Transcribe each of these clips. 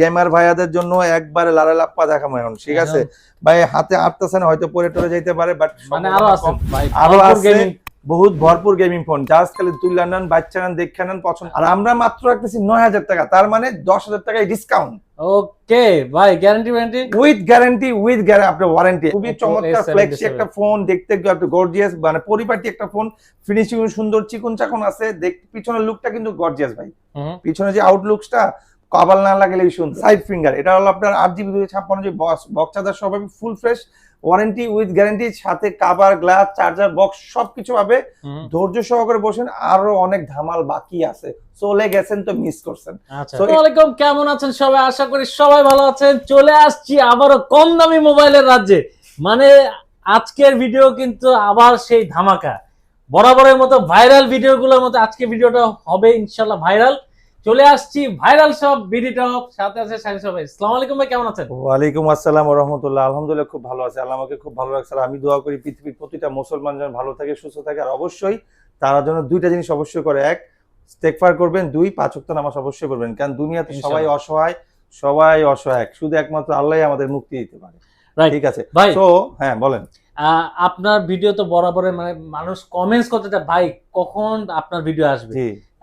Gamer ভাইয়াদের জন্য। একবারে লারা লাপ্পা দেখাবো এখন ঠিক আছে? ভাই হাতে আটতেছে না হয়তো পরে টরে যেতে পারে বাট মানে আরও আছে আরও আছে বহুত ভরপুর গেমিং ফোন জাস্ট খালি নেন বাচ্চা নেন দেখে নেন পছন্দ। আর আমরা মাত্র রাখতেছি নয় হাজার টাকা তার মানে দশ হাজার টাকায় ডিসকাউন্ট ওকে ভাই guarantee warranty with guarantee with আপনার ওয়ারেন্টি খুবই চমৎকার A77 ফ্লেক্সি একটা ফোন দেখতে গর্জিয়াস মানে পরিপাটি একটা ফোন ফিনিশিং সুন্দর চিকন চাকন আছে দেখ পিছনের লুকটা কিন্তু গর্জিয়াস ভাই। পিছনে যে আউটলুকসটা কপাল না লাগলেই শুন সাইড ফিঙ্গার এটা হলো আপনার আট জিবি দুই ছাপ্পান্ন জিবি বক্স চার্জার সব full fresh warranty with guarantee সাথে কাভার গ্লাস চার্জার বক্স সবকিছু পাবে। ধৈর্য সহকারে বসেন আরও অনেক ধামাল বাকি আছে। চলে গেছেন তো মিস করছেন। আচ্ছা। আলাইকুম কেমন আছেন সবাই? আশা করি সবাই ভালো আছেন। চলে আসছি আবারও কম দামি মোবাইলের রাজ্যে। মানে আজকের ভিডিও কিন্তু আবার সেই ধামাকা। বরাবরের মতো ভাইরাল ভিডিওগুলোর মতো আজকে ভিডিওটা হবে ইনশাল্লাহ ভাইরাল চলে আসছি ভাইরাল সব ভিডিওটা সাথে আছে সাইন সবাই আসসালামু আলাইকুম ভাই কেমন আছেন? ওয়ালাইকুম আসসালাম রহমতুল্লাহ। আলহামদুলিল্লাহ খুব ভালো আছে। আল্লাহ আমাকে খুব ভালো রাখছে। আর আমি দোয়া করি পৃথিবীর প্রতিটা মুসলমান যেন ভালো থাকে সুস্থ থাকে। আর অবশ্যই তারা জন্য দুইটা জিনিস অবশ্যই করে। এক স্টেকফার করবেন। দুই পাঁচ ওয়াক্ত নামাজ অবশ্যই করবেন। কারণ দুনিয়াতে সবাই অসহায় সবাই অসহায় শুধু একমাত্র আল্লাহ আমাদের মুক্তি দিতে পারে. ঠিক আছে? ভাই। তো হ্যাঁ বলেন। আহ, আপনার ভিডিও তো বরাবরের মানে মানুষ কমেন্টস করতে ভাই কখন আপনার ভিডিও আসবে?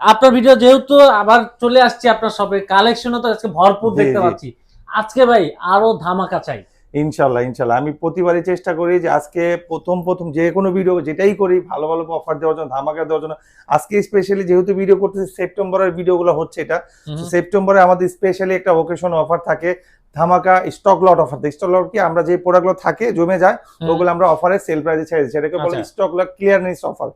আপনার ভিডিও যেহেতু আবার চলে আসছে আপনার সবে কালেকশনও তো আজকে ভরপুর দেখতে পাচ্ছি। আজকে ভাই আরও ধামাকা চাই। ইনশাল্লাহ ইনশাল্লাহ। আমি প্রতিবারই চেষ্টা করি যে আজকে প্রথম প্রথম যে কোনো ভিডিও যেটাই করি ভালো ভালো অফার দেওয়ার জন্য ধামাকা দেওয়ার জন্য। আজকে স্পেশালি যেহেতু ভিডিও করতেছি সেপ্টেম্বরের ভিডিওগুলো হচ্ছে এটা। সেপ্টেম্বরে আমাদের স্পেশালি একটা ওকেশন অফার থাকে। ধামাকা স্টক লট অফার দেয় স্টক লট কি আমরা যে প্রোডাক্টগুলো থাকে জমে যায় ওগুলো আমরা অফারে সেল প্রাইসে ছেড়ে দিচ্ছি। এটাকে বলে। Stock lot clearance offer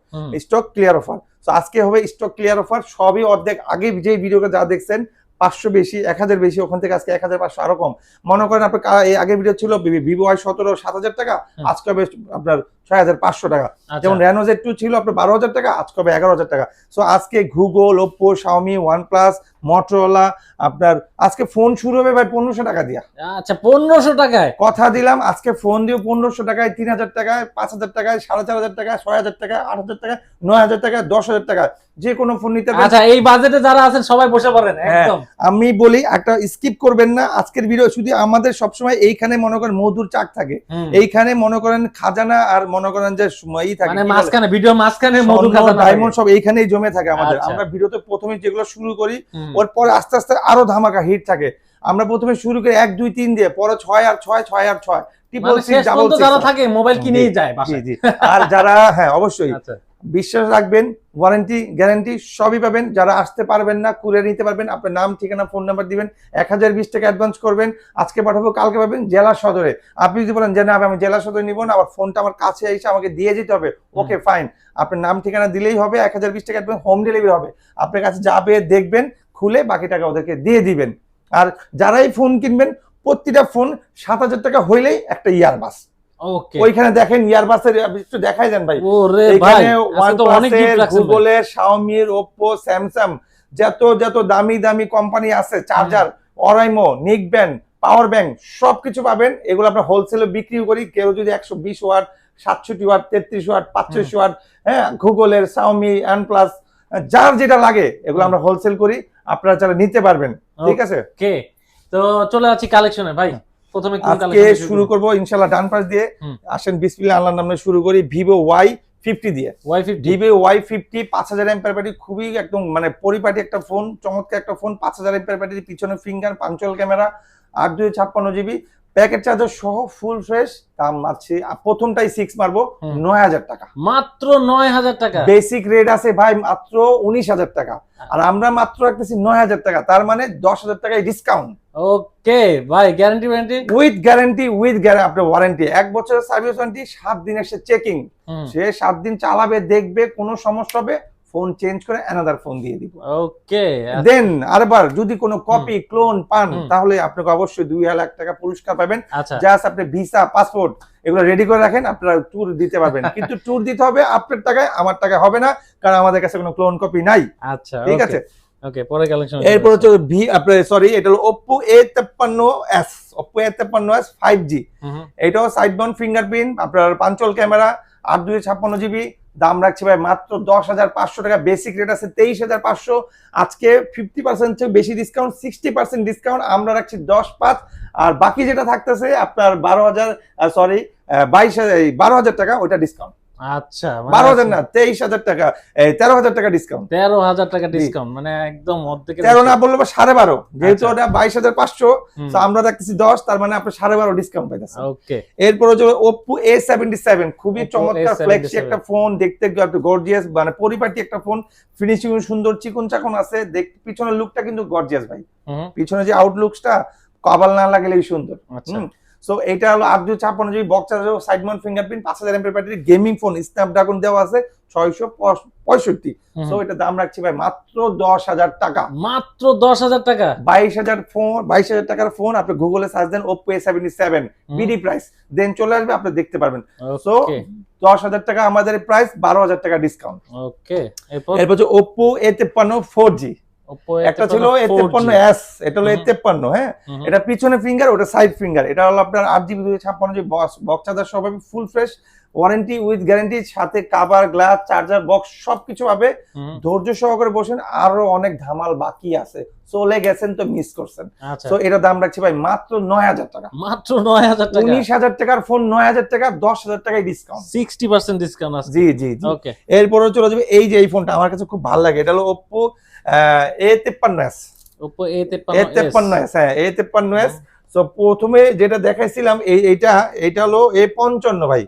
stock clear offer তো আজকে হবে স্টক ক্লিয়ার অফার সবই অর্ধেক আগে যে ভিডিওটা যা দেখছেন পাঁচশো বেশি এক হাজার বেশি ওখান থেকে আজকে এক হাজার পাঁচশো আরও কম। মনে করেন আপনার আগের ভিডিও ছিল ভিভো সতেরো সাত হাজার টাকা। আজকে হবে আপনার ছয় হাজার পাঁচশো টাকা। আচ্ছা। যেমন রেনো জেড টু ছিল আপনার বারো হাজার টাকা আজকে হবে এগারো হাজার টাকা। সো আজকে Google Oppo Xiaomi OnePlus Motorola আপনার আজকে ফোন শুরু হবে ভাই পনেরোশো টাকা দিয়া। আচ্ছা পনেরোশো টাকায়? কথা দিলাম আজকে ফোন দিয়ে পনেরোশো টাকায় তিন হাজার টাকায় পাঁচ হাজার টাকায় সাড়ে চার হাজার টাকায় ছয় হাজার টাকায় আট হাজার টাকায় নয় হাজার টাকায় দশ হাজার টাকায়। যে কোনো ফোন নিতে আচ্ছা এই বাজেটে যারা আছেন সবাই বসে পড়েন হ্যাঁ। একদম। আমি বলি একটা স্কিপ করবেন না। আজকের ভিডিও শুধু আমাদের সবসময় এইখানে মনে করেন মধুর চাক থাকে। এইখানে মনে করেন খাজানা আর মনে করেন যে ই থাকে মানে মাসখানে মাঝখানে ভিডিও মাঝখানে মধু খাতা ডায়মন্ড সব এইখানেই জমে থাকে আমাদের। আচ্ছা। আমরা ভিডিওতে প্রথমে যেগুলো শুরু করি ওর পরে আস্তে আস্তে আরও ধামাকা হিট থাকে। আমরা প্রথমে শুরু করি এক দুই তিন দিয়ে পরে ছয় আর ছয় ছয় আর ছয়। ট্রিপল মানে ডাবল যারা থাকে মোবাইল কিনেই যায় জি জি। আর যারা হ্যাঁ অবশ্যই। আচ্ছা। বিশ্বাস রাখবেন ওয়ারেন্টি গ্যারান্টি সবই পাবেন। যারা আসতে পারবেন না কুরিয়ার নিতে পারবেন আপনার নাম ঠিকানা ফোন নাম্বার দিবেন এক হাজার বিশ টাকা অ্যাডভান্স করবেন। আজকে পাঠাবো কালকে পাবেন জেলা সদরে। আপনি যদি বলেন যে না আমি জেলা সদরে নিব না আবার ফোনটা আমার কাছে এসে আমাকে দিয়ে যেতে হবে ওকে ফাইন আপনার নাম ঠিকানা দিলেই হবে এক হাজার বিশ টাকা অ্যাডভান্স হোম ডেলিভারি হবে। আপনার কাছে যাবে দেখবেন খুলে বাকি টাকা ওদেরকে দিয়ে দিবেন। আর যারাই ফোন কিনবেন প্রতিটা ফোন সাত হাজার টাকা হইলেই একটা ইয়ারবাস। ওইখানে দেখেন ইয়ারবাসের একটু দেখাই দেন ভাই। ওরে ভাই রাখছেন গুগলের শাওমির ওপ্পো স্যামসাং যত যত দামি দামি কোম্পানি আছে চার্জার অরাইমো নিক ব্যান্ড পাওয়ার ব্যাংক সবকিছু পাবেন। এগুলো আমরা হোলসেলে বিক্রি করি। কেউ যদি একশো বিশ ওয়াট সাতষট্টি ওয়াট তেত্রিশ ওয়াট পাঁচশো ওয়াট হ্যাঁ গুগলের শাওমি অ্যান্ড প্লাস যার যেটা লাগে এগুলো আমরা হোলসেল করি। আপনারা যারা নিতে পারবেন। ঠিক আছে? ওকে তো চলে আছি কালেকশনে ভাই। প্রথমে আজকে শুরু করব? ইনশাআল্লাহ ডান পাশ দিয়ে। আসেন বিসমিল্লাহ আল্লাহর নামে শুরু করি ভিভো ওয়াই ফিফটি দিয়ে। Y fifty Vivo Y fifty পাঁচ হাজার এমপের ব্যাটারি খুবই একদম মানে পরিপাটি একটা ফোন চমৎকার একটা ফোন পাঁচ হাজার এম্পার ব্যাটারি পিছনে ফিঙ্গার পাঞ্চুয়াল ক্যামেরা আট দুই ছাপ্পান্ন জিবি প্যাকেট চার্জার সহ ফুল ফ্রেশ দাম মারছি প্রথমটাই সিক্স মারবো। নয় হাজার টাকা। মাত্র নয় হাজার টাকা? বেসিক রেট আছে ভাই মাত্র উনিশ হাজার টাকা। আর আমরা মাত্র রাখতেছি নয় হাজার টাকা তার মানে দশ হাজার টাকায় ডিসকাউন্ট ওকে ভাই guarantee warranty with guarantee with আপনার ওয়ারেন্টি এক বছরের সার্ভিস ওয়ারেন্টি সাত দিনের সে চেকিং সে সাত দিন চালাবে দেখবে কোনো সমস্যা হবে ফোন চেঞ্জ করে অ্যানাদার ফোন দিয়ে দিব। ওকে দেন আরেবার যদি কোনো কপি ক্লোন পান তাহলে আপনাকে অবশ্যই দুই লাখ টাকা পুরস্কার পাবেন। আচ্ছা। জাস্ট আপনি ভিসা পাসপোর্ট এগুলো রেডি করে রাখেন আপনারা ট্যুর দিতে পারবেন। কিন্তু ট্যুর দিতে হবে আপনার টাকায় আমার টাকায় হবে না কারণ আমাদের কাছে কোনো ক্লোন কপি নাই। আচ্ছা ঠিক আছে? ওকে পরে কালেকশন এরপর হচ্ছে ভি আপনার সরি এটা হলো এ তেপ্পান্ন এস ফাইভ জি এটাও সাইড মাউন্ট ফিঙ্গারপ্রিন্ট আপনার পাঞ্চল ক্যামেরা আট দুই ছাপ্পান্ন জিবি দাম রাখছি ভাই মাত্র দশ হাজার পাঁচশো টাকা। বেসিক রেট আছে তেইশ হাজার পাঁচশো। আজকে ফিফটি পার্সেন্ট বেশি ডিসকাউন্ট সিক্সটি পার্সেন্ট ডিসকাউন্ট আমরা রাখছি দশ পাঁচ। আর বাকি যেটা থাকতেছে আপনার বারো হাজার সরি বাইশ হাজার বারো হাজার টাকা, ওইটা ডিসকাউন্ট আচ্ছা বারো হাজার না তেইশ হাজার টাকা তেরো হাজার টাকা ডিসকাউন্ট তেরো হাজার টাকা ডিসকাউন্ট মানে একদম তেরো না বললে সাড়ে বারো যেহেতু আচ্ছা। ওটা বাইশ হাজার পাঁচশো তো আমরা রাখতেছি দশ তার মানে আপনার সাড়ে বারো ডিসকাউন্ট ওকে। এরপরে হচ্ছে ওপো এ সেভেন্টি সেভেন খুবই চমৎকার A77 ফ্লেক্সি একটা ফোন দেখতে গর্জিয়াস মানে পরিপাটি একটা ফোন ফিনিশিং সুন্দর চিকন চাকন আছে দেখ পিছনের লুকটা কিন্তু গর্জিয়াস ভাই। পিছনে যে আউটলুকসটা কপাল না লাগলেই সুন্দর। আচ্ছা। সো এটা হলো আট দুই ছাপ্পান্ন GB box charger side mount fingerprint পাঁচ হাজার MP battery gaming phone Snapdragon দেওয়া আছে ছয়শো পঁয়ষট্টি। সো এটা দাম রাখছি ভাই মাত্র দশ হাজার টাকা। মাত্র দশ হাজার টাকা? বাইশ হাজার ফোন বাইশ হাজার টাকার ফোন আপনি গুগলে search then Oppo A seventy seven. BD price দেন চলে আসবে আপনি দেখতে পারবেন। সো দশ হাজার টাকা আমাদের প্রাইস বারো হাজার টাকা ডিসকাউন্ট ওকে এরপর? হচ্ছে ওপো এ তেপ্পান্ন ফোর জি একটা ছিল তেপ্পান্ন এস এটা হলো তেপ্পান্ন হ্যাঁ? এটা পিছনে ফিঙ্গার ওটা সাইড ফিঙ্গার এটা হলো আপনার আট জিবি দুই ছাপ্পান্ন জিবি বক্স চার্জার সব full fresh warranty with guarantee সাথে কাভার গ্লাস চার্জার বক্স সবকিছু পাবে। ধৈর্য সহকারে বসেন আরও অনেক ধামাল বাকি আছে। চলে গেছেন তো মিস করছেন। আচ্ছা। তো এটা দাম রাখছি ভাই মাত্র নয় হাজার টাকা। মাত্র নয় হাজার টাকা। উনিশ হাজার টাকার ফোন নয় হাজার টাকা দশ হাজার টাকায় ডিসকাউন্ট সিক্সটি পার্সেন্ট ডিসকাউন্ট আছে। জি জি জি। এরপরে চলে যাবে এই যে এই ফোনটা আমার কাছে খুব ভালো লাগে। এটা হলো ওপো এ তেপ্পান্ন এস ওপো এ তেপ্পান্ন এস হ্যাঁ এ তেপ্পান্ন এস তো প্রথমে যেটা দেখাইছিলাম এই এইটা এটা হলো এ পঞ্চান্ন ভাই।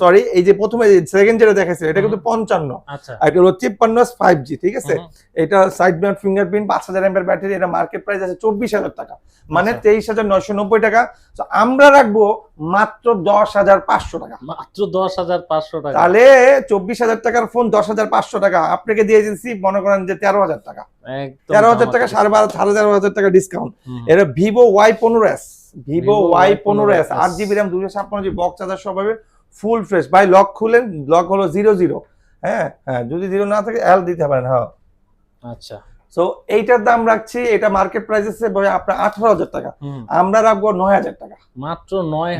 সরি এই যে প্রথমে সেকেন্ড যেটা দেখাইছিল এটা কিন্তু পঞ্চান্ন। আচ্ছা। আর এটা হলো তিপ্পান্ন ফাইভ জি ঠিক আছে? এটা সাইড মাউন্ট ফিঙ্গারপ্রিন্ট পাঁচ হাজার এমপের ব্যাটারি এটা মার্কেট প্রাইস আছে চব্বিশ হাজার টাকা। মানে আচ্ছা। তেইশ হাজার নয়শো নব্বই টাকা। আমরা রাখব মাত্র দশ হাজার পাঁচশো টাকা। মাত্র দশ হাজার পাঁচশো টাকা। তাহলে চব্বিশ হাজার টাকার ফোন দশ হাজার পাঁচশো টাকা। আপনাকে দিয়ে দিচ্ছি মনে করেন যে তেরো হাজার টাকা। তেরো হাজার টাকা। সাড়ে বারো সাড়ে তেরো হাজার টাকা ডিসকাউন্ট এটা ভিভো ওয়াই পনেরো S Vivo Vivo Y Y15s পনেরো এস আট জিবি র্যাম দুশো ছাপ্পান্ন জিবি বক্স চার্জার সব হবে ফুল ফ্রেশ ভাই লক খুলেন লক হলো জিরো জিরো। হ্যাঁ হ্যাঁ যদি জিরো না থাকে এল দিতে পারেন হ্যাঁ। আচ্ছা। সো এইটার দাম রাখছি এটা মার্কেট প্রাইস আছে ভাই আপনার আঠারো হাজার টাকা। আমরা রাখব নয় হাজার টাকা। মাত্র নয়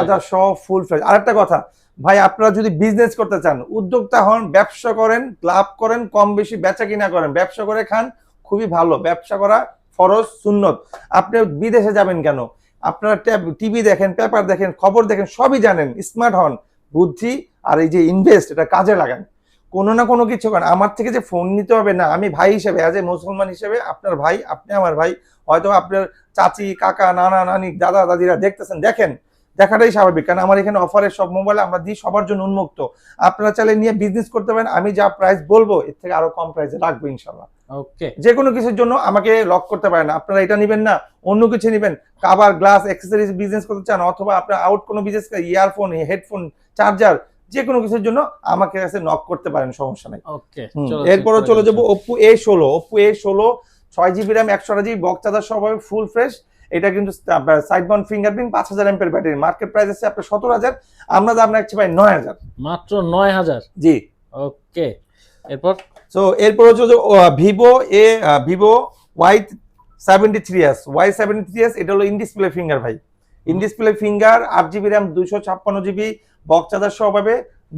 হাজার। সব ফুল ফ্রেশ আরেকটা কথা ভাই আপনারা যদি বিজনেস করতে চান উদ্যোক্তা হন ব্যবসা করেন লাভ করেন কম বেশি বেচা কিনা করেন ব্যবসা করে খান খুবই ভালো। ব্যবসা করা ফরজ সুন্নত। আপনি বিদেশে যাবেন কেন? আপনারা টিভি দেখেন, পেপার দেখেন, খবর দেখেন, সবই জানেন। স্মার্ট হন, বুদ্ধি আর এই যে ইনভেস্ট এটা কাজে লাগান। কোনো না কোনো কিছু করেন। আমার থেকে যে ফোন নিতে হবে না, আমি ভাই হিসেবে অ্যাজ এ মুসলমান হিসেবে, আপনার ভাই, আপনি আমার ভাই, হয়তো আপনার চাচি, কাকা, নানা, নানি, দাদা, দাদিরা দেখতেছেন, দেখেন। দেখাটাই স্বাভাবিক। কারণ আমার এখানে অফারের সব মোবাইল আমরা দিই সবার জন্য উন্মুক্ত। আপনারা চাইলে নিয়ে বিজনেস করতে পারেন, আমি যা প্রাইস বলব, এর থেকে আরও কম প্রাইসে রাখব ইনশাল্লাহ ওকে যে কোনো কিছুর জন্য আমাকে লক করতে পারেন। আপনারা এটা নেবেন না অন্য কিছু নেবেন। কাবার গ্লাস অ্যাক্সেসরিজ বিজনেস করতে চান অথবা আপনার আউট কোনো বিজনেস ইয়ারফোন হেডফোন চার্জার যে কোনো কিছুর জন্য আমাকে কাছে নক করতে পারেন সমস্যা নেই। ওকে এরপরে চলে যাব ওপো এ ষোলো ওপো এ ষোলো ছয় জিবি র্যাম একশো আট জিবি বক্স চার্জার সব হবে ফুল ফ্রেশ এটা কিন্তু সাইড বাউন্ড ফিঙ্গারপ্রিন্ট পাঁচ হাজার এমপের ব্যাটারি মার্কেট প্রাইস আছে আপনার সতেরো হাজার আমরা দাম রাখছি ভাই নয় হাজার। মাত্র নয় হাজার। জি। ওকে এরপর? সো এরপর হচ্ছে ভিভো এ Vivo Y seventy three S Y seventy three S এটা হলো ইন ডিসপ্লে ফিঙ্গার ভাই। ইন ডিসপ্লে ফিঙ্গার আট জিবি র্যাম দুশো ছাপ্পান্ন জিবি বক্স চার্জার সব হবে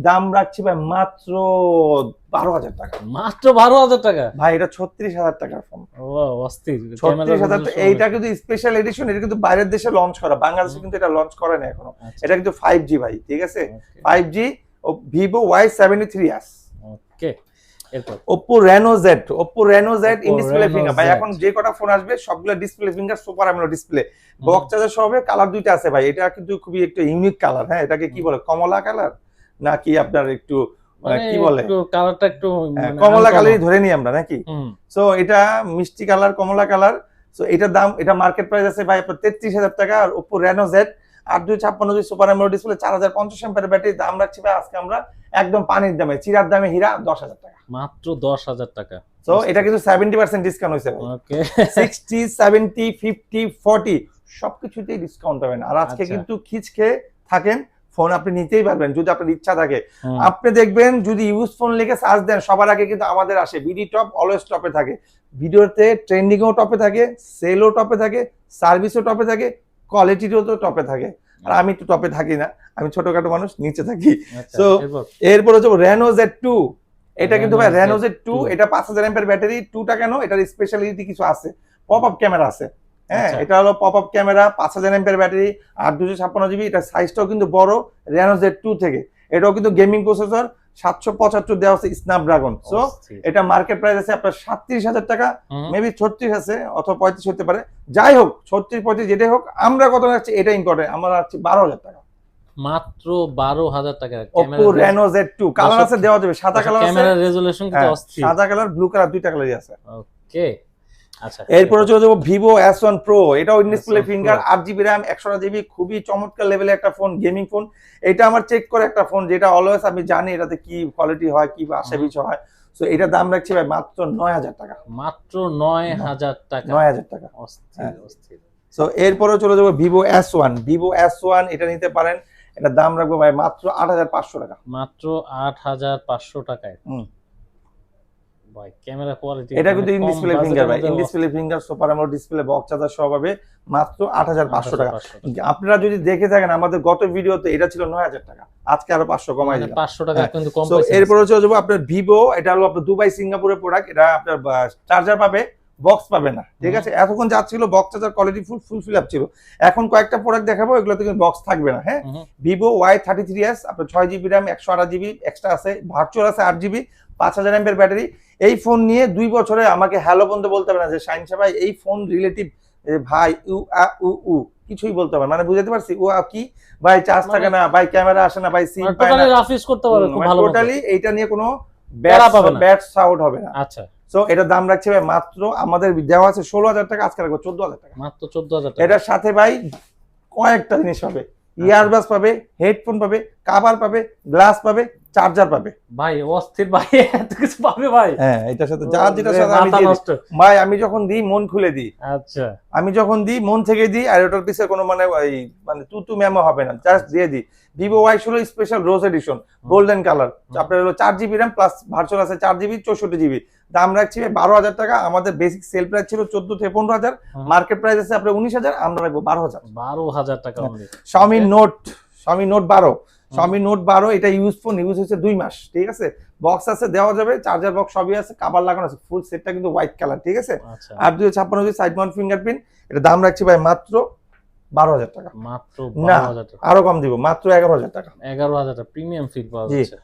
দাম রাখছি ভাই মাত্র বারো হাজার টাকা। মাত্র বারো হাজার টাকা? ভাই এটা ছত্রিশ হাজার টাকার ফোন ছত্রিশ হাজার এইটা কিন্তু স্পেশাল এডিশন এটা কিন্তু বাইরের দেশে লঞ্চ করা। বাংলাদেশে কিন্তু এটা লঞ্চ করে না এখনও। আচ্ছা, এটা কিন্তু ফাইভ জি ভাই ঠিক আছে? Five G Vivo Y seventy three S okay Oppo Reno Z Oppo Reno Z in Oppo display Reno finger ভাই Z। এখন যে কটা ফোন আসবে সবগুলো display finger super AMOLED display box charger সহ কালার দুইটা আছে ভাই। এটা কিন্তু খুবই একটা ইউনিক কালার হ্যাঁ? এটাকে কি বলে কমলা কালার নাকি আপনার একটু কি বলে? কালারটা একটু হ্যাঁ, মানে কমলা কালারই ধরে নিই আমরা নাকি? সো এটা মিষ্টি কালার কমলা কালার সো এটার দাম এটা মার্কেট প্রাইস আছে ভাই আপনার তেত্রিশ হাজার টাকা। আর ওপো রেনো জেড আট দুই ছাপ্পান্ন দুই সুপার এমোলেড ডিসপ্লে চার হাজার পঞ্চাশ এম্পের ব্যাটারি দাম রাখছি ভাই আজকে আমরা একদম পানির দামে চিরার দামে হীরা দশ হাজার টাকা। মাত্র দশ হাজার টাকা। সো এটা কিন্তু সেভেন্টি পার্সেন্ট ডিসকাউন্ট হয়েছে সিক্সটি সেভেন্টি ফিফটি ফর্টি সবকিছুতেই ডিসকাউন্ট পাবেন। আর আজকে আচ্ছা। কিন্তু খিচ খেয়ে থাকেন ফোন আপনি নিতেই পারবেন যদি আপনার ইচ্ছা থাকে। আপনি দেখবেন যদি ইউজ ফোন লিখে সার্চ দেন সবার আগে কিন্তু আমাদের আসে। বিডি টপ অলওয়েজ টপে থাকে। ভিডিওতে ট্রেন্ডিংও টপে থাকে সেলও টপে থাকে সার্ভিসও টপে থাকে কোয়ালিটিও তো টপে থাকে। আর আমি তো টপে থাকি না আমি ছোটখাটো মানুষ নিচে থাকি। তো So, এরপর? হচ্ছে রেনো জেড টু এটা কিন্তু ভাই রেনো জেড টু এটা পাঁচ হাজার এমপের ব্যাটারি টুটা কেন? এটার স্পেশালিটি কিছু আছে। পপ আপ ক্যামেরা আছে। হ্যাঁ আচ্ছা। এটা হলো পপ আপ ক্যামেরা পাঁচ হাজার এমপের ব্যাটারি আর দুশো ছাপ্পান্ন জিবি এটা সাইজটাও কিন্তু বড় রেনো জেড টু থেকে। এটাও কিন্তু গেমিং প্রসেসর সাতশো পঁচাত্তর দেওয়া হচ্ছে স্ন্যাপড্রাগন সো এটা মার্কেট প্রাইস আছে আপনার সাতত্রিশ হাজার টাকা মেবি ছত্রিশ আছে অথবা পঁয়ত্রিশ হতে পারে। যাই হোক ছত্রিশ পঁয়ত্রিশ যেটাই হোক আমরা কত রাখছি? এটা ইম্পর্টেন্ট আমরা রাখছি বারো হাজার টাকা। মাত্র বারো হাজার টাকা। Oppo Reno Z two colour আছে দেওয়া যাবে। সাদা কালার আছে। রেজুলেশন সাদা কালার ব্লু কালার দুইটা কালারই আছে। ওকে আচ্ছা এরপরে চলে যাব ভিভো এস ওয়ান প্রো এটাও ডিসপ্লে ফিঙ্গার। আট জিবি র্যাম একশো জিবি খুবই চমৎকার লেভেলের একটা ফোন গেমিং ফোন এটা আমার চেক করে একটা ফোন যেটা অলওয়েজ আমি জানি এটাতে কি কোয়ালিটি হয় কি আসে হুম। বিষয় হয়। তো এটার দাম রাখছি ভাই মাত্র নয় হাজার টাকা। মাত্র নয় হাজার টাকা। নয় হাজার টাকা। অস্থির হ্যাঁ। তো এরপরে চলে যাব Vivo S one Vivo S one এটা নিতে পারেন। এটার দাম রাখব ভাই মাত্র আট হাজার পাঁচশো টাকা। মাত্র আট হাজার পাঁচশো টাকায়। ভাই ক্যামেরা কোয়ালিটি এটা কিন্তু ইন ডিসপ্লে ফিঙ্গার ভাই। In display finger super AMOLED display box charger সহ পাবে মাত্র আট হাজার পাঁচশো টাকা। আপনারা যদি দেখে থাকেন আমাদের গত ভিডিওতে এটা ছিল নয় হাজার টাকা। আজকে আরও পাঁচশো কমাই দিলাম। পাঁচশো টাকা হ্যাঁ। কিন্তু কম। এরপরে চলে আপনার ভিভো এটা হলো আপনার দুবাই সিঙ্গাপুরের প্রোডাক্ট এটা আপনার চার্জার পাবে বক্স পাবে না। ঠিক আছে? এতক্ষণ যা ছিল box charger quality full full fill up ছিল। এখন কয়েকটা প্রোডাক্ট দেখাবো এগুলোতে কিন্তু বক্স থাকবে না। হ্যাঁ? Vivo Y thirty three S আপনার ছয় জিবি র্যাম একশো আঠাশ জিবি এক্সট্রা আছে ভার্চুয়াল আছে আট জিবি পাঁচ হাজার এমপের ব্যাটারি এই ফোন নিয়ে দুই বছরে আমাকে হ্যালো বলতে বলতে হবে না যে শাইন ভাই এই ফোন রিলেটিভ ভাই ইউ আ উ উ কিছুই বলতে হবে। মানে বুঝতে পারছি ও কি? ভাই চার্জ মানে- থাকে না ভাই ক্যামেরা আসে না ভাই সিম মানে পায় না। করতে পারবে খুব ভালো টোটালি এইটা নিয়ে কোনো। ব্যাট সাউট হবে না। আচ্ছা। সো এটার দাম রাখছে ভাই মাত্র আমাদের দেওয়া আছে ষোলো হাজার টাকা আজকে রাখব চোদ্দ হাজার টাকা। মাত্র চোদ্দ হাজার টাকা। এটার সাথে ভাই কয়েকটা জিনিস পাবে। ইয়ারবাস পাবে হেডফোন পাবে কাভার পাবে গ্লাস পাবে চার্জার পাবে। ভাই অস্থির ভাই এত কিছু পাবে ভাই। হ্যাঁ এটার সাথে যা যেটার সাথে আমি। ভাই আমি যখন দিই মন খুলে দিই। আচ্ছা। আমি যখন দিই মন থেকে দিই আর ওটার পিছনে কোনো মানে ওই মানে তুতু ম্যামো হবে না। জাস্ট দিয়ে দিই। ভিভো ওয়াই ষোলো special rose edition golden colour আপনার হলো চার জিবি র্যাম প্লাস ভার্চুয়াল আছে চার জিবি চৌষট্টি জিবি দাম রাখছি বারো হাজার টাকা। আমাদের বেসিক সেল প্রাইস ছিল চোদ্দ থেকে পনেরো হাজার। মার্কেট প্রাইস আছে আপনার উনিশ হাজার আমরা রাখব বারো হাজার। বারো হাজার টাকা। শাওমি নোট শাওমি নোট বারো। শাওমি নোট বারো এটা ইউজ ফোন ইউজ হয়েছে দুই মাস ঠিক আছে? বক্স আছে দেওয়া যাবে চার্জার বক্স সবই আছে কাবার লাগানো আছে ফুল সেটটা কিন্তু হোয়াইট কালার ঠিক আছে? আচ্ছা। আর দুই ছাপ্পান্ন জিবি সাইড মাউন্ট ফিঙ্গারপ্রিন্ট এটা দাম রাখছি ভাই মাত্র বারো হাজার টাকা। মাত্র না। আরও কম দিব মাত্র এগারো হাজার টাকা। এগারো হাজার টাকা প্রিমিয়াম ফিল পাওয়া যাচ্ছে।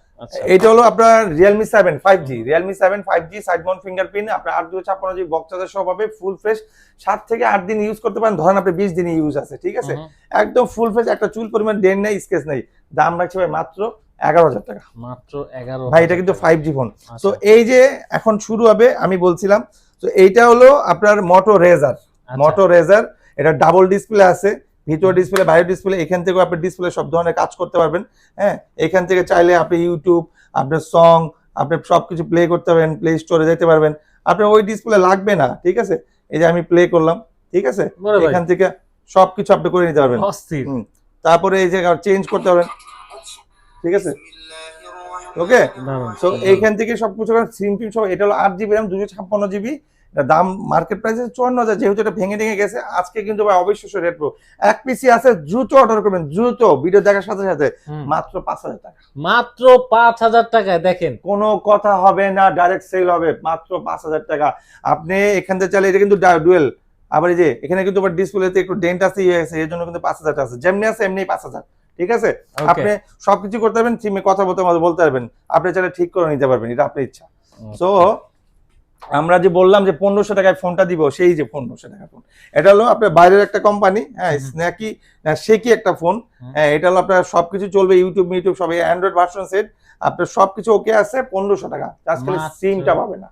এটা হলো আপনার Realme seven five G Realme seven five G side mount fingerprint আপনার আট দুই ছাপ্পান্ন জিবি বক্স চার্জার সহ পাবে ফুল ফ্রেশ সাত থেকে আট দিন ইউজ করতে পারেন ধরেন আপনি বিশ দিন ইউজ আছে ঠিক আছে? একদম ফুল ফ্রেশ একটা চুল পরিমাণ ডেন নেই স্কেচ নেই। দাম রাখছে ভাই মাত্র এগারো হাজার টাকা। মাত্র এগারো ভাই এটা কিন্তু ফাইভ জি ফোন আচ্ছা। তো এই যে এখন শুরু হবে আমি বলছিলাম তো এইটা হলো আপনার মোটো রেজার আচ্ছা, মোটো রেজার এটা ডাবল ডিসপ্লে আছে। ভিতর ডিসপ্লে বাইরের ডিসপ্লে এখান থেকেও আপনি ডিসপ্লে সব ধরনের কাজ করতে পারবেন। হ্যাঁ এখান থেকে চাইলে আপনি ইউটিউব আপনার সং আপনি সবকিছু প্লে করতে পারবেন প্লে স্টোরে যেতে পারবেন। আপনার ওই ডিসপ্লে লাগবে না ঠিক আছে? এই যে আমি প্লে করলাম ঠিক আছে? এখান থেকে সবকিছু আপনি করে নিতে পারবেন। তারপরে এই যে চেঞ্জ করতে পারবেন। ঠিক আছে? ওকে দারুণ। এইখান থেকে সবকিছু সিম টিম সব এটা হলো আট জিবি র্যাম দুশো ছাপ্পান্ন জিবি দাম মার্কেট প্রাইস চুয়ান্ন হাজার যেহেতু এটা ভেঙে ভেঙে গেছে আজকে কিন্তু ভাই অবিশ্বাস্য রেট প্রো এক পিসি আছে দ্রুত অর্ডার করবেন দ্রুত। ভিডিও দেখার সাথে সাথে মাত্র পাঁচ হাজার টাকা। মাত্র পাঁচ হাজার টাকায় দেখেন। কোনো কথা হবে না ডাইরেক্ট সেল হবে মাত্র পাঁচ হাজার টাকা। আপনি এখান থেকে চাইলে এটা কিন্তু ডুয়েল আবার এই যে এখানে কিন্তু আবার ডিসপ্লেতে একটু ডেন্ট আছে ইয়ে আছে এর জন্য কিন্তু পাঁচ হাজার টাকা আছে। যেমনি আছে এমনি পাঁচ হাজার। ঠিক আছে? আপনি সবকিছু করতে পারবেন সিমে কথা বলতে বলতে পারবেন। আপনি চাইলে ঠিক করে নিতে পারবেন এটা আপনার ইচ্ছা। সো আমরা যে বললাম যে পনেরোশো টাকায় ফোনটা দিব সেই যে পনেরোশো টাকা ফোন এটা হলো আপনার বাইরের একটা কোম্পানি হ্যাঁ স্ন্যাকি সে কি একটা ফোন হ্যাঁ এটা হলো আপনার সবকিছু চলবে ইউটিউব ইউটিউব সব অ্যান্ড্রয়েড ভার্সন সেট আপনার সবকিছু ওকে আছে পনেরোশো টাকা। খালি সিমটা পাবে না।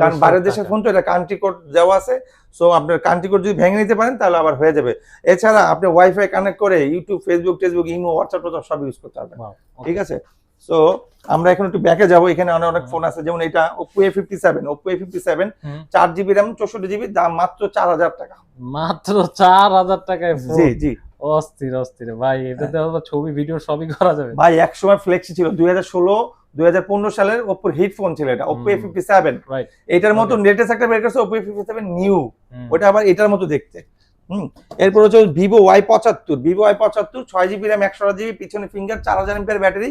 কারণ বাইরের দেশের ফোন তো এটা কান্ট্রি কোড দেওয়া আছে সো আপনার কান্ট্রি কোড যদি ভেঙে নিতে পারেন তাহলে আবার হয়ে যাবে। এছাড়া আপনি ওয়াইফাই কানেক্ট করে ইউটিউব ফেসবুক টেসবুক ইমো হোয়াটসঅ্যাপ সব ইউজ করতে পারবেন। ঠিক আছে? সো আমরা এখন একটু ব্যাকে যাব। এখানে অনেক অনেক ফোন আছে। যেমন এটা Oppo A fifty seven Oppo A fifty seven চার জিবি র্যাম চৌষট্টি জিবি দাম মাত্র চার হাজার টাকা। মাত্র চার হাজার টাকায় phone। জি জি। অস্থির অস্থির। ভাই এটাতে ছবি ভিডিও সবই করা যাবে। ভাই এক সময় ফ্লেক্সি ছিল। দুই হাজার ষোলো দুই হাজার পনেরো সালের ওপোর হিট ফোন ছিল এটা Oppo A fifty seven right এটার মতো লেটেস্ট একটা বের করছে Oppo A fifty seven new ওটা আবার এটার মতো দেখতে। হুম। এরপর হচ্ছে ভিভো ওয়াই পঁচাত্তর ভিভো ওয়াই পঁচাত্তর ছয় জিবি র্যাম একশো জিবি পিছনে ফিঙ্গার চার হাজার এমপের ব্যাটারি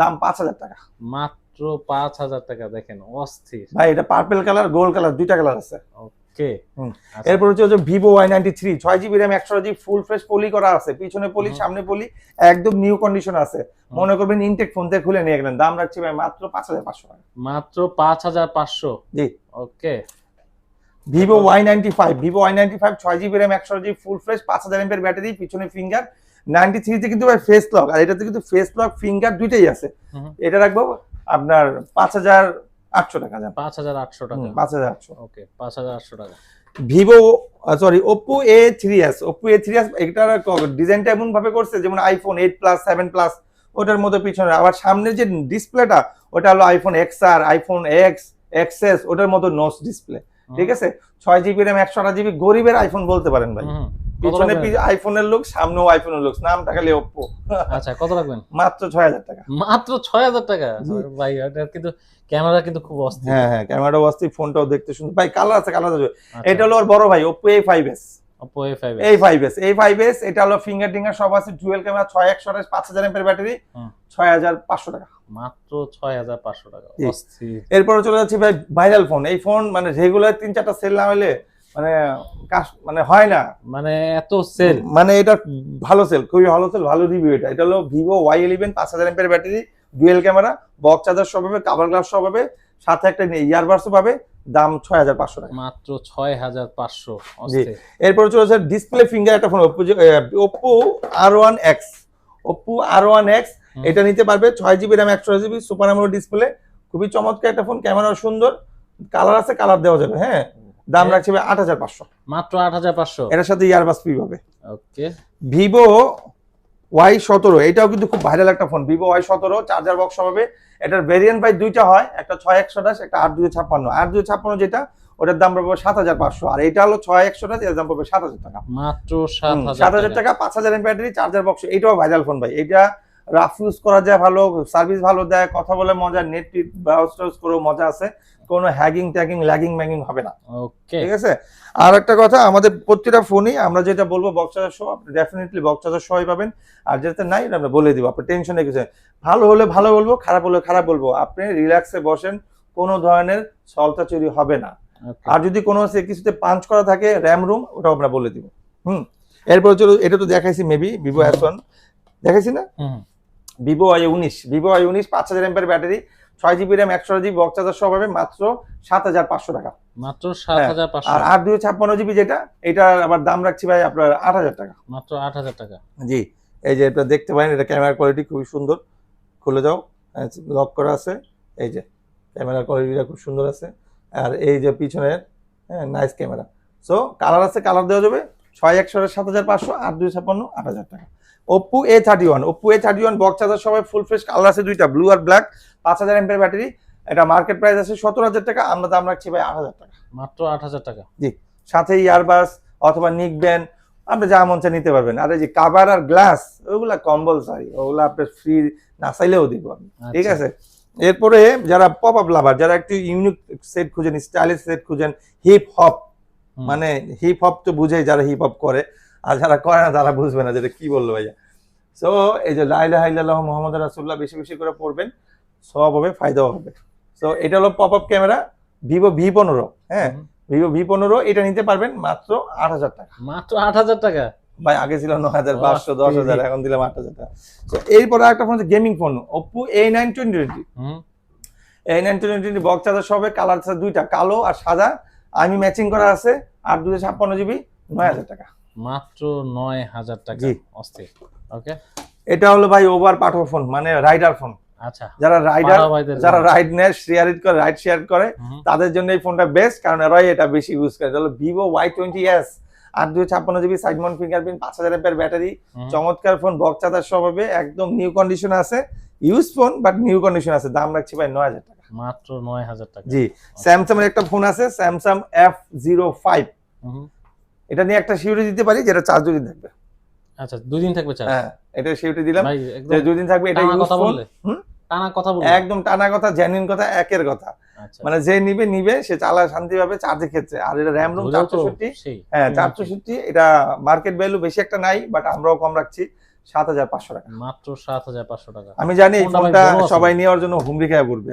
দাম পাঁচ হাজার টাকা। মাত্র পাঁচ হাজার টাকা দেখেন অস্থির। ভাই এটা পার্পেল কালার গোল কালার দুইটা কালার আছে। ওকে। আচ্ছা, এরপর হচ্ছে হচ্ছে ভিভো ওয়াই নাইনটি থ্রি ছয় জিবি র্যাম একশো জিবি ফুল ফ্রেশ পলি করা আছে। পিছনে পলি সামনে পলি একদম নিউ কন্ডিশন আছে। মনে করবেন ইনটেক ফোন থেকে খুলে নিয়ে গেলেন। দাম রাখছি ভাই মাত্র পাঁচ হাজার পাঁচশো টাকা। মাত্র পাঁচ হাজার পাঁচশো। জি। Okay. Vivo Y ninety five Vivo Y ninety five ছয় জিবি র্যাম একশো জিবি ফুল ফ্রেশ পাঁচ হাজার এমপের ব্যাটারি পিছনে ফিঙ্গার নাইনটি থ্রিতে কিন্তু ভাই ফেস লক আর এটাতে কিন্তু ফেস লক ফিঙ্গার দুইটাই আছে। এটা রাখব আপনার পাঁচ হাজার আটশো টাকা পাঁচ হাজার আটশো টাকা। পাঁচ হাজার আটশো। ওকে পাঁচ হাজার আটশো টাকা। Vivo sorry Oppo A three S Oppo A three S এটার ডিজাইনটা এমন ভাবে করছে যেমন iPhone eight plus seven plus ওটার মতো পিছনে আবার সামনের যে ডিসপ্লেটা ওটা হলো আইফোন এক্স আর আইফোন এক্স এক্সএস ওটার মতো নোস ডিসপ্লে ঠিক আছে? ছয় জিবি র্যাম একশো আট জিবি গরিবের আইফোন বলতে পারেন ভাই। পিছনে আইফোনের লুক সামনেও আইফোনের লুক নামটা খালি আচ্ছা কত রাখবেন মাত্র ছয় হাজার টাকা। মাত্র ছয় হাজার টাকা? ভাই কিন্তু ক্যামেরা কিন্তু খুব অস্থির। হ্যাঁ হ্যাঁ ক্যামেরা অস্থির ফোনটাও দেখতে সুন্দর ভাই কালার আছে কালার আছে। আচ্ছা, এটা হলো ওর বড় ভাই Oppo A five S Oppo A5 এই ফাইভ এস এই ফাইভ এস এটা হলো ফিঙ্গার টিঙ্গার সব আছে ডুয়েল ক্যামেরা ছয় একশো আঠাশ পাঁচ হাজার এমপের ব্যাটারি হুম। ছয় হাজার পাঁচশো টাকা। মাত্র ছয় হাজার পাঁচশো টাকা। এরপরে চলে যাচ্ছি ভাই ভাইরাল ফোন এই ফোন মানে রেগুলার তিন চারটা সেল না হলে মানে মানে হয় না। মানে এত সেল মানে এটা ভালো সেল খুবই ভালো সেল ভালো রিভিউ এটা। এটা হলো ভিভো ওয়াই ইলেভেন পাঁচ হাজার এমপের battery dual camera box charger সব পাবে কাভার গ্লাস সব পাবে সাথে একটা ইয়ারবাডসও পাবে দাম ছয় হাজার পাঁচশো টাকা। মাত্র ছয় হাজার পাঁচশো। অস্থির। এরপর চলেছে ডিসপ্লে ফিঙ্গার একটা phone Oppo Oppo R one X Oppo R one X এটা নিতে পারবে ছয় জিবি র্যাম একশো জিবি সুপার আমোলেড ডিসপ্লে খুবই চমৎকার একটা ফোন ক্যামেরা সুন্দর কালার আছে কালার দেওয়া যাবে হ্যাঁ? দাম রাখছে আট হাজার পাঁচশো। মাত্র আট হাজার পাঁচশো? এটার সাথে ইয়ারবাস ফ্রি পাবে। ওকে। ভিভো ওয়াই সতেরো এটাও কিন্তু খুব ভাইরাল একটা ফোন ভিভো ওয়াই সতেরো চার্জার বক্স হবে এটার ভেরিয়েন্ট বাই দুইটা হয় একটা ছয় একশো দাস একটা আট দুই ছাপ্পান্ন। আট দুই ছাপ্পান্ন যেটা ওটার দাম পড়বে সাত হাজার পাঁচশো আর এটা হলো ছয় একশো দাস এর দাম পড়বে সাত হাজার টাকা। মাত্র সাত হাজার টাকা। পাঁচ হাজার এম ব্যাটারি চার্জার বক্স এটাও ভাইরাল ফোন ভাই। এটা রাফ ইউজ করা যায় ভালো সার্ভিস ভালো দেয় কথা বলে মজা নেট ব্রাউজ টাউজ করেও মজা আছে। কোনো হ্যাগিং ট্যাগিং ল্যাগিং ম্যাগিং হবে না। ওকে ঠিক আছে? আর একটা কথা আমাদের প্রত্যেকটা ফোনই আমরা যেটা বলব বক্স চার্জার সহ আপনি ডেফিনেটলি বক্স চার্জার সহই পাবেন। আর যেটা নাই এটা আমরা বলে দিব আপনি টেনশন কিছু ভালো হলে ভালো বলব খারাপ হলে খারাপ বলব। আপনি রিল্যাক্সে বসেন কোনো ধরনের সলতা চুরি হবে না। আর যদি কোনো সে কিছুতে পাঞ্চ করা থাকে র্যাম রুম ওটাও আমরা বলে দিব। হুম? এরপর চলো এটা তো দেখাইছি মেবি ভিভো এস ওয়ান দেখাইছি না? ভিভো আই উনিশ। ভিভো আই উনিশ পাঁচ হাজার এমপের ব্যাটারি ছয় জিবি র্যাম একশো জিবি বক্স চার্জার সহ পাবে মাত্র সাত হাজার পাঁচশো টাকা। মাত্র সাত হ্যাঁ, হাজার পাঁচশো। আর আট দুই ছাপ্পান্ন জিবি যেটা এটা আবার দাম রাখছি ভাই আপনার আট হাজার টাকা। মাত্র আট হাজার টাকা। জি। এই যে এটা দেখতে পারেন এটা ক্যামেরার কোয়ালিটি খুবই সুন্দর। খুলে যাও। লক করা আছে। এই যে ক্যামেরার কোয়ালিটিটা খুব সুন্দর আছে। আর এই যে পিছনের হ্যাঁ নাইস ক্যামেরা সো কালার আছে কালার দেওয়া যাবে। ছয় একশো সাত হাজার পাঁচশো আট দুই ছাপ্পান্ন আট হাজার টাকা। Oppo A thirty one Oppo A thirty one box charger সবাই ফুল ফ্রেশ কালার আছে দুইটা ব্লু আর ব্ল্যাক পাঁচ হাজার এমপের ব্যাটারি এটা মার্কেট প্রাইস আছে সতেরো হাজার টাকা আমরা দাম রাখছি ভাই আট হাজার টাকা। মাত্র আট হাজার টাকা। জি সাথে ইয়ারবাস অথবা নিক ব্যান্ড আপনি যা মন নিতে পারবেন। আর এই যে কাভার আর গ্লাস ওগুলা কম্পালসারি ওগুলা আপনার ফ্রি না চাইলেও দিব আমি। ঠিক আচ্ছা। আছে? এরপরে যারা পপ আপ লাভার যারা একটু ইউনিক সেট খুঁজেন স্টাইলিশ সেট খুঁজেন হিপ হপ মানে হিপ হপ তো বুঝে যারা হিপ হপ করে আর যারা করে না তারা বুঝবে না যেটা কি বলল ভাইয়া। সো এই যে লাইলা হাইল্লাহ মোহাম্মদ রাসুল্লাহ বেশি বেশি করে পড়বেন সব হবে ফায়দাও হবে। সো এটা হলো pop up camera Vivo V পনেরো হ্যাঁ? ভিভো ভি পনেরো এটা নিতে পারবেন মাত্র আট হাজার টাকা। মাত্র আট হাজার টাকা? ভাই আগে ছিল ন হাজার পাঁচশো দশ হাজার এখন দিলাম আট হাজার টাকা। এরপরে একটা phone gaming phone Oppo A nine twenty twenty এই nine twenty twenty box charger সবে কালার আছে দুইটা কালো আর সাদা। আমি ম্যাচিং করা আছে আর দুশো ছাপ্পান্ন জিবি নয় হাজার টাকা। মাত্র নয় হাজার টাকা। জি। অস্থির। ওকে এটা হলো ভাই ওভার পাঠো ফোন মানে রাইডার ফোন আচ্ছা। যারা রাইডার যারা। রাইড নেয় শেয়ার করে রাইড শেয়ার করে তাদের জন্য এই ফোনটা বেস্ট কারণ এরাই এটা বেশি ইউজ করে। এটা হলো ভিভো ওয়াই টোয়েন্টি এস আট দুই ছাপ্পান্ন জিবি সাইড মাউন্ট ফিঙ্গারপ্রিন্ট পাঁচ হাজার এমপের ব্যাটারি চমৎকার ফোন চার্জার সব হবে একদম নিউ কন্ডিশন আছে। Use phone but new condition আছে। দাম রাখছি ভাই নয় হাজার টাকা। মাত্র নয় হাজার টাকা। জি স্যামসাং এর একটা ফোন আছে স্যামসাং এফ জিরো ফাইভ এটা নিয়ে একটা সিউরি দিতে পারি যেটা চার্জ দুদিন থাকবে। আচ্ছা দুই দিন থাকবে চার্জ হ্যাঁ এটা সিউরি দিলাম। দুদিন থাকবে এটা কথা বললে? টানা কথা একদম টানা কথা জেনুইন কথা একের কথা। আচ্ছা মানে যে নিবে নিবে সে চালা শান্তি পাবে চার্জে ক্ষেত্রে। আর এটা র্যাম রোম চারশোষট্টি। হ্যাঁ চারশোষট্টি এটা মার্কেট ভ্যালু বেশি একটা নাই বাট আমরাও কম রাখছি সাত হাজার পাঁচশো টাকা। মাত্র সাত হাজার পাঁচশো টাকা। আমি জানি ফোনটা। সবাই নেওয়ার জন্য হুমড়ি খেয়ে পড়বে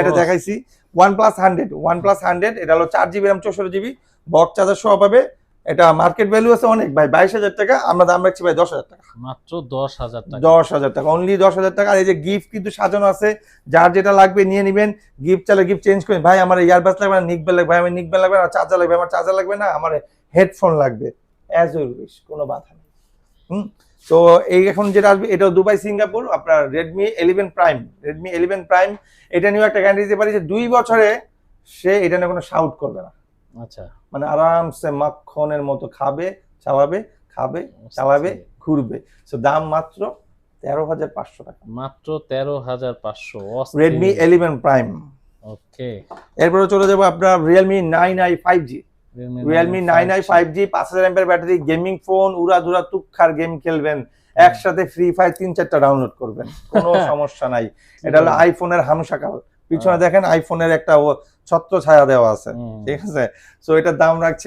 এটা দেখাইছি one plus hundred one plus hundred এটা হলো চার জিবি র্যাম চৌষট্টি জিবি বক্স চার্জার সহ পাবে। এটা মার্কেট ভ্যালু আছে অনেক ভাই বাইশ হাজার টাকা আমরা দাম রাখছি ভাই দশ হাজার টাকা। মাত্র দশ হাজার টাকা। দশ হাজার টাকা অনলি দশ হাজার টাকা। আর এই যে গিফট কিন্তু সাজানো আছে যার যেটা লাগবে নিয়ে নেবেন গিফট চালে গিফট চেঞ্জ করেন ভাই আমার ইয়ারবাস লাগবে না নিকবেল লাগবে আমার নিকবেল লাগবে না চার্জার লাগবে আমার চার্জার লাগবে না আমার হেডফোন লাগবে। অ্যাজ ইউর উইশ কোনো বাধা নেই। হুম? তো এই এখন যেটা আসবে এটাও দুবাই সিঙ্গাপুর আপনার Redmi eleven prime Redmi eleven prime এটা নিয়েও একটা গ্যারান্টি দিতে পারি যে দুই বছরে সে এটা নিয়ে কোনো শাউট করবে না। আচ্ছা। মানে আরামসে মাখনের মতো খাবে চালাবে খাবে চালাবে ঘুরবে। সো দাম মাত্র তেরো হাজার পাঁচশো টাকা। মাত্র তেরো হাজার পাঁচশো রেডমি ইলেভেন প্রাইম ওকে। এরপরে চলে যাব আপনার Realme nine I five G Realme nine I five G পাঁচ হাজার এমপের ব্যাটারি গেমিং ফোন উড়া ধুরা তুক্ষার গেম খেলবেন। একসাথে ফ্রি ফায়ার তিন চারটা ডাউনলোড করবেন। কোনো সমস্যা নাই। এটা হলো আইফোনের হামসাকাল পিছনে দেখেন আইফোনের একটা ছত্র ছায়া দেওয়া আছে। ঠিক আছে? সো এটার দাম রাখছি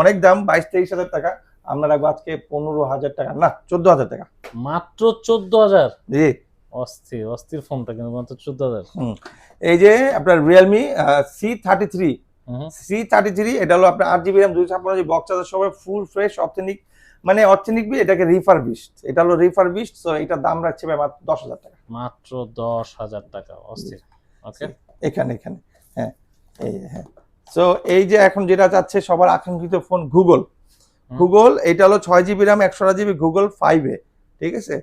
অনেক দাম বাইশ তেইশ হাজার টাকা। আমরা রাখব আজকে পনেরো হাজার টাকা। না চোদ্দ হাজার টাকা। মাত্র চোদ্দ হাজার? জি। অস্থির অস্থির ফোনটা কিন্তু মাত্র চোদ্দ হাজার। এই যে আপনার Realme C thirty three C thirty three এটা হলো আপনার আট জিবি র্যাম দুই ছাপ্পান্ন জিবি বক্স চার্জার সবাই ফুল ফ্রেশ অথেনিক মানে অথেনিক বি এটাকে রিফার বিস্ট এটা হলো রিফার বিস্ট সো এটার দাম রাখছে ভাই মাত্র দশ হাজার টাকা। মাত্র দশ হাজার টাকা অস্থির। ওকে এখানে এখানে। হ্যাঁ এই হ্যাঁ। সো এই যে এখন যেটা চাচ্ছে সবার আকাঙ্ক্ষিত ফোন গুগল গুগল এটা হলো ছয় জিবি র্যাম একশো জিবি গুগল ফাইভে ঠিক আছে?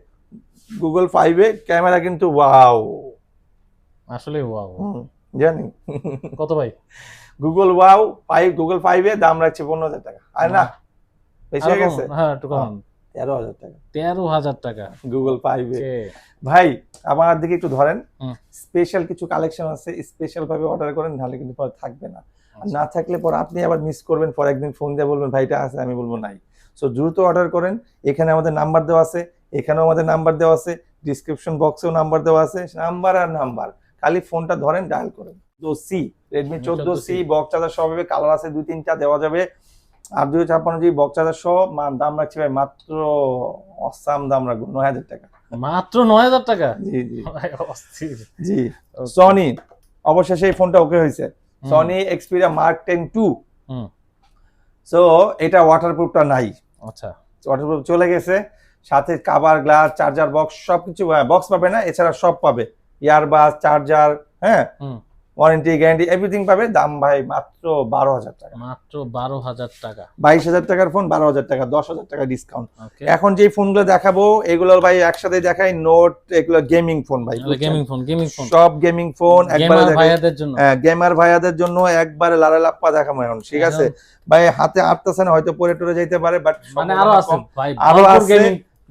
গুগল ফাইভে ক্যামেরা কিন্তু ওয়াও আসলে ওয়াও জানি। কত ভাই? গুগল ওয়াও ফাইভ গুগল ফাইভে দাম রাখছে পনেরো হাজার টাকা। আর না বেশি হয়ে গেছে? হ্যাঁ একটু কম। তেরো হাজার টাকা। তেরো হাজার টাকা। গুগল ওকে ভাই আমার দিকে একটু ধরেন। স্পেশাল কিছু কালেকশন আছে স্পেশাল ভাবে অর্ডার করেন নাহলে কিন্তু পরে থাকবে না। আচ্ছা। না থাকলে পর আপনি আবার মিস করবেন পর একদিন ফোন দিয়ে বলবেন ভাইটা আছে আমি বলব নাই। সো দ্রুত অর্ডার করেন। এখানে আমাদের নাম্বার দেওয়া আছে এখানেও আমাদের নাম্বার দেওয়া আছে ডিসক্রিপশন বক্সেও নাম্বার দেওয়া আছে নাম্বার আর নাম্বার খালি ফোনটা ধরেন ডায়াল করেন। তো সি রেডমি চোদ্দ সি 14C বক্স চার্জার সহ কালার আছে দুই তিনটা দেওয়া যাবে। আর দুই ছাপ্পান্ন জি বক্স চার্জার সহ দাম রাখছি ভাই মাত্র অসাম দাম রাখব নয় হাজার টাকা। মাত্র নয় হাজার টাকা? জি জি। অস্থির। জি। সনি অবশেষে এই ফোনটা ওকে হয়েছে। Sony Xperia mark ten two হুম। সো এটা ওয়াটারপ্রুফটা নাই। আচ্ছা। ওয়াটারপ্রুফ চলে গেছে। সাথে কাভার গ্লাস চার্জার বক্স সবকিছু বক্স পাবে না এছাড়া সব পাবে। ইয়ারবাস চার্জার হ্যাঁ। ওয়ারেন্টি গ্যারান্টি এভরিথিং পাবে। দাম ভাই মাত্র বারো হাজার টাকা। মাত্র বারো হাজার টাকা। বাইশ হাজার টাকার ফোন বারো হাজার টাকা দশ হাজার টাকা ডিসকাউন্ট এখন যে ফোনগুলো দেখাবো এগুলো ভাই একসাথে দেখাই নোট এগুলো গেমিং ফোন ভাই। গেমিং ফোন গেমিং ফোন সব গেমিং ফোন একবারে ভাইয়াদের জন্য। গেমার ভাইয়াদের জন্য একবারে লারা লাপ্পা দেখাবো এখন ঠিক আছে? ভাই হাতে আটতেছে না হয়তো পরে টরে যেতে পারে বাট মানে আরও আছে। ভাই আরও আছে।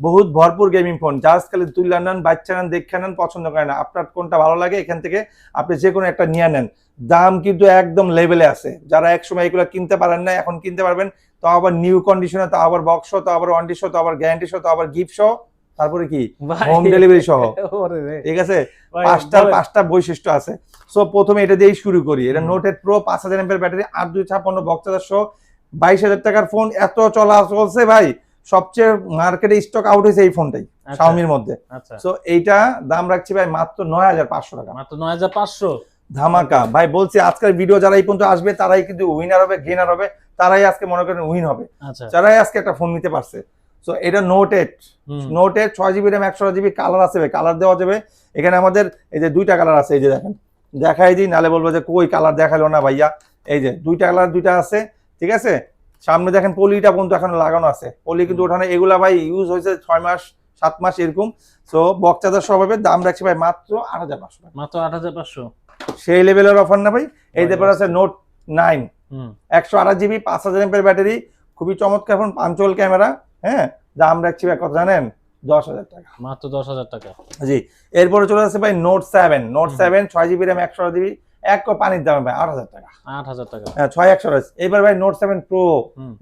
বহুত ভরপুর গেমিং ফোন জাস্ট খালি তুলে নেন বাচ্চা নেন দেখে নেন পছন্দ করে না। আপনার কোনটা ভালো লাগে এখান থেকে আপনি যে কোনো একটা নিয়ে নেন। দাম কিন্তু একদম লেভেলে আছে। যারা এক সময় এগুলো কিনতে পারেন না এখন কিনতে পারবেন। তো আবার নিউ কন্ডিশনে তো আবার বক্স তো আবার ওয়ান্টি শো তো আবার গ্যারান্টি শো তো আবার গিফট শো তারপরে কি? হোম ডেলিভারি সহ। ঠিক আছে? পাঁচটা পাঁচটা বৈশিষ্ট্য আছে। সো প্রথমে এটা দিয়েই শুরু করি। এটা হুম। নোটেড প্রো পাঁচ হাজার এমপের ব্যাটারি আট দুই ছাপ্পান্ন বক্স চারশো বাইশ হাজার টাকার ফোন এত চলা চলছে ভাই। সবচেয়ে মার্কেটে স্টক আউট হয়েছে এই ফোনটাই আচ্ছা, শাওমির মধ্যে। আচ্ছা। সো এইটা দাম রাখছি ভাই মাত্র নয় হাজার পাঁচশো টাকা। মাত্র নয় হাজার পাঁচশো? ধামাকা। ভাই বলছি আজকের ভিডিও যারা এই পর্যন্ত আসবে তারাই কিন্তু উইনার হবে গেনার হবে তারাই আজকে মনে করেন উইন হবে। আচ্ছা। যারাই আজকে একটা ফোন নিতে পারছে। সো এটা নোট এইট নোট এইট ছয় জিবি র্যাম একশো জিবি কালার আছে কালার দেওয়া যাবে। এখানে আমাদের এই যে দুইটা কালার আছে এই যে দেখেন। দেখাই দিই নালে বলব যে কই কালার দেখাল না ভাইয়া। এই যে দুইটা কালার দুইটা আছে ঠিক আছে? সামনে দেখেন পলিটা পর্যন্ত এখন লাগানো আছে। পলি কিন্তু ওখানে এগুলা ভাই ইউজ হয়েছে ছয় মাস সাত মাস এরকম। সো বক্স চার্জার স্বভাবে দাম রাখছি ভাই মাত্র আট হাজার পাঁচশো মাত্র আট হাজার পাঁচশো? সেই লেভেলের অফার না ভাই। এই যে আছে নোট নাইন একশো আঠাশ জিবি পাঁচ হাজার এমপের ব্যাটারি খুবই চমৎকার এখন পাঞ্চল ক্যামেরা হ্যাঁ? দাম রাখছি ভাই কত জানেন? দশ হাজার টাকা। মাত্র দশ হাজার টাকা। জি। এরপরে চলে আসছে ভাই নোট সেভেন নোট সেভেন ছয় জিবি র্যাম একশো জিবি এক কপ পানির দামে ভাই আট হাজার টাকা। আট হাজার টাকা। হ্যাঁ ছয় একশো রয়েছে। এবার ভাই Note seven pro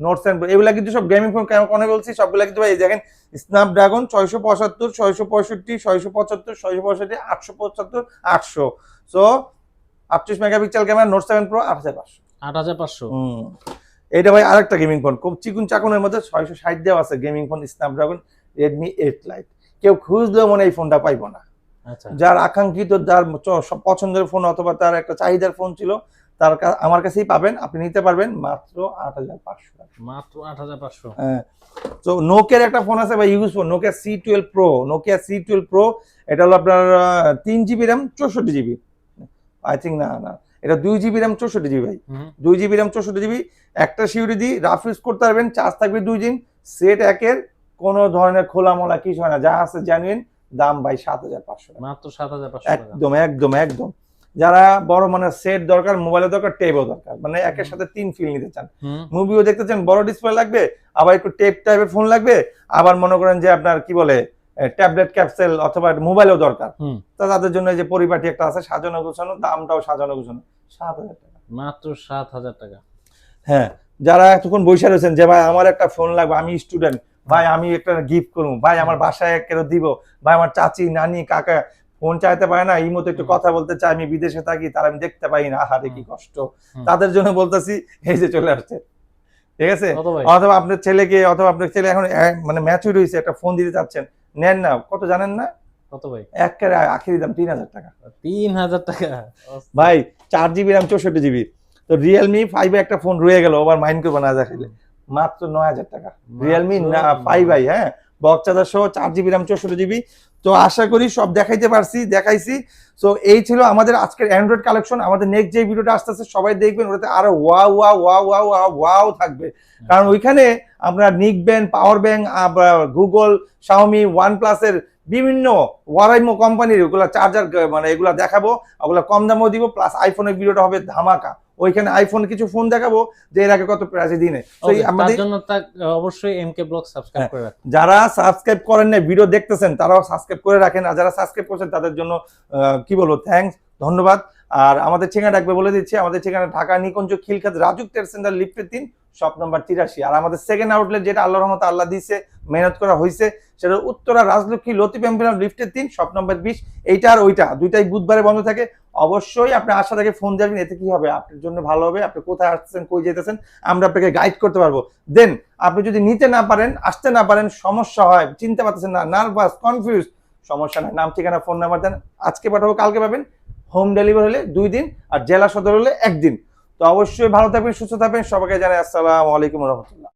Note seven pro এগুলা কিন্তু সব গেমিং ফোন কেন কোনো বলছি সবগুলা কিন্তু ভাই এই দেখেন স্ন্যাপড্রাগন ছয়শো পঁচাত্তর ছয়শো পঁয়ষট্টি ছয়শো পঁচাত্তর ছয়শো পঁয়ষট্টি আটশো পঁচাত্তর আটশো। সো আটত্রিশ megapixel camera Note seven pro আট হাজার পাঁচশো। আট হাজার পাঁচশো। এটা ভাই আরেকটা গেমিং ফোন খুব চিকুন চাকুনের মধ্যে ছয়শো ষাট দেওয়া আছে gaming phone Snapdragon Redmi eight lite কেউ খুঁজলেও মনে এই ফোনটা পাইবো না। যার আকাঙ্ক্ষিত যার পছন্দের ফোন অথবা তার একটা চাহিদার ফোন ছিল তার আমার কাছেই পাবেন আপনি নিতে পারবেন মাত্র আট হাজার পাঁচশো মাত্র আট হাজার পাঁচশো। হ্যাঁ। তো নোকিয়ার একটা ফোন আছে বা use phone Nokia C twelve pro Nokia C twelve pro এটা হলো আপনার তিন জিবি র্যাম চৌষট্টি জিবি আই থিঙ্ক না না এটা দুই জিবি র্যাম চৌষট্টি জিবি ভাই। দুই জিবি র্যাম চৌষট্টি জিবি একটা সিউরি দিয়ে রাফ ইউজ করতে পারবেন চার্জ থাকবে দুই দিন সেট একের কোনো ধরনের খোলা মোলা কিছু হয় না যা আছে জানুইন দাম ভাই সাত হাজার পাঁচশো মাত্র সাত হাজার পাঁচশো একদম একদম একদম। যারা বড় মানে সেট দরকার মোবাইলের দরকার টেপও দরকার। মানে একের সাথে তিন ফিল নিতে চান। মুভিও দেখতে চান বড় ডিসপ্লে লাগবে আবার একটু টেপ টাইপের ফোন লাগবে আবার মনে করেন যে আপনার কি বলে ট্যাবলেট ক্যাপসেল অথবা মোবাইলও দরকার। তা তাদের জন্য এই যে পরিপাটি একটা আছে সাজানো গোছানো দামটাও সাজানো গোছানো সাত হাজার টাকা। মাত্র সাত হাজার টাকা। হ্যাঁ যারা এতক্ষণ বসে রয়েছেন যে ভাই আমার একটা ফোন লাগবে আমি স্টুডেন্ট ভাই আমি একটা গিফট করব ভাই আমার বাসায় কেন দিব। ভাই আমার চাচি নানি কাকা ফোন চাইতে পারে না এই মতো একটু কথা বলতে চাই আমি বিদেশে থাকি তার আমি দেখতে পাই না। আহারে কি কষ্ট। তাদের জন্য বলতেছি এই যে চলে আসছে। ঠিক আছে? অথবা আপনার ছেলেকে অথবা আপনার ছেলে এখন মানে ম্যাচুর হয়েছে একটা ফোন দিতে চাচ্ছেন। নেন না কত জানেন না? কত ভাই? একেবারে আখেরি দাম তিন হাজার টাকা। তিন হাজার টাকা। ভাই চার জিবি র্যাম চৌষট্টি জিবি তো রিয়েলমি ফাইভে একটা ফোন রয়ে গেল আবার মাইন্ড করব না দেখাইলে। মাত্র নয় হাজার টাকা। রিয়েলমি ফাইভ আই হ্যাঁ? চার্জার সহ চার জিবি র্যাম চৌষট্টি জিবি তো আশা করি সব দেখাইতে পারছি দেখাইছি। তো এই ছিল আমাদের আজকের অ্যান্ড্রয়েড কালেকশন আমাদের নেক্সট যে ভিডিওটা আসতেছে সবাই দেখবেন ওটাতে আরও ওয়া ওয়া ওয়া ওয়া ওয়া ওয়াও থাকবে। কারণ ওইখানে আপনারা নিকবেন power bank Google Xiaomi one প্লাসের বিভিন্ন ওয়ারাইমো কোম্পানির ওগুলা চার্জার মানে এগুলা দেখাবো ওগুলা কম দামেও দিব প্লাস আইফোনের ভিডিওটা হবে ধামাকা। ওইখানে আইফোন কিছু ফোন দেখাবো যে এর আগে কত প্রাইসে দিনে। তার আমাদের জন্য অবশ্যই এম কে ব্লগ সাবস্ক্রাইব। করে রাখুন। যারা সাবস্ক্রাইব করেন না ভিডিও দেখতেছেন তারাও সাবস্ক্রাইব করে রাখেন। আর যারা সাবস্ক্রাইব করছেন তাদের জন্য কি বলব থ্যাঙ্কস ধন্যবাদ। আর আমাদের ঠিকানা ডাকবে বলে দিচ্ছি আমাদের ঠিকানা ঢাকা নিকুঞ্জ খিলখাত রাজুক ট্রেড সেন্টার লিফটের তিন শপ নাম্বার তিরাশি। আর আমাদের সেকেন্ড আউটলেট যেটা আল্লাহ রহমত আল্লাহ দিয়েছে মেহনত করা হয়েছে সেটা উত্তরা রাজলক্ষ্মী লতিফ এম্পিলাম লিফটের তিন শপ নাম্বার বিশ। এইটা আর ওইটা দুইটাই বুধবারে বন্ধ থাকে। অবশ্যই আপনি আশা থেকে ফোন যাবেন এতে কি হবে? আপনার জন্য ভালো হবে। আপনি কোথায় আসতেছেন, কই যেতেছেন, আমরা আপনাকে গাইড করতে পারব। দেন আপনি যদি নিতে না পারেন, আসতে না পারেন, সমস্যা হয়, চিনতে পারতেছেন না নার্ভাস কনফিউজ সমস্যা নাই। নাম, ঠিকানা ফোন নাম্বার দেন, আজকে পাঠাবো, কালকে পাবেন। হোম ডেলিভারি হলে দুই দিন আর জেলা সদর হলে একদিন। তো অবশ্যই ভালো থাকবেন, সুস্থ থাকবেন। সবাইকে জানাই আসসালামু আলাইকুম রহমতুল্লাহ।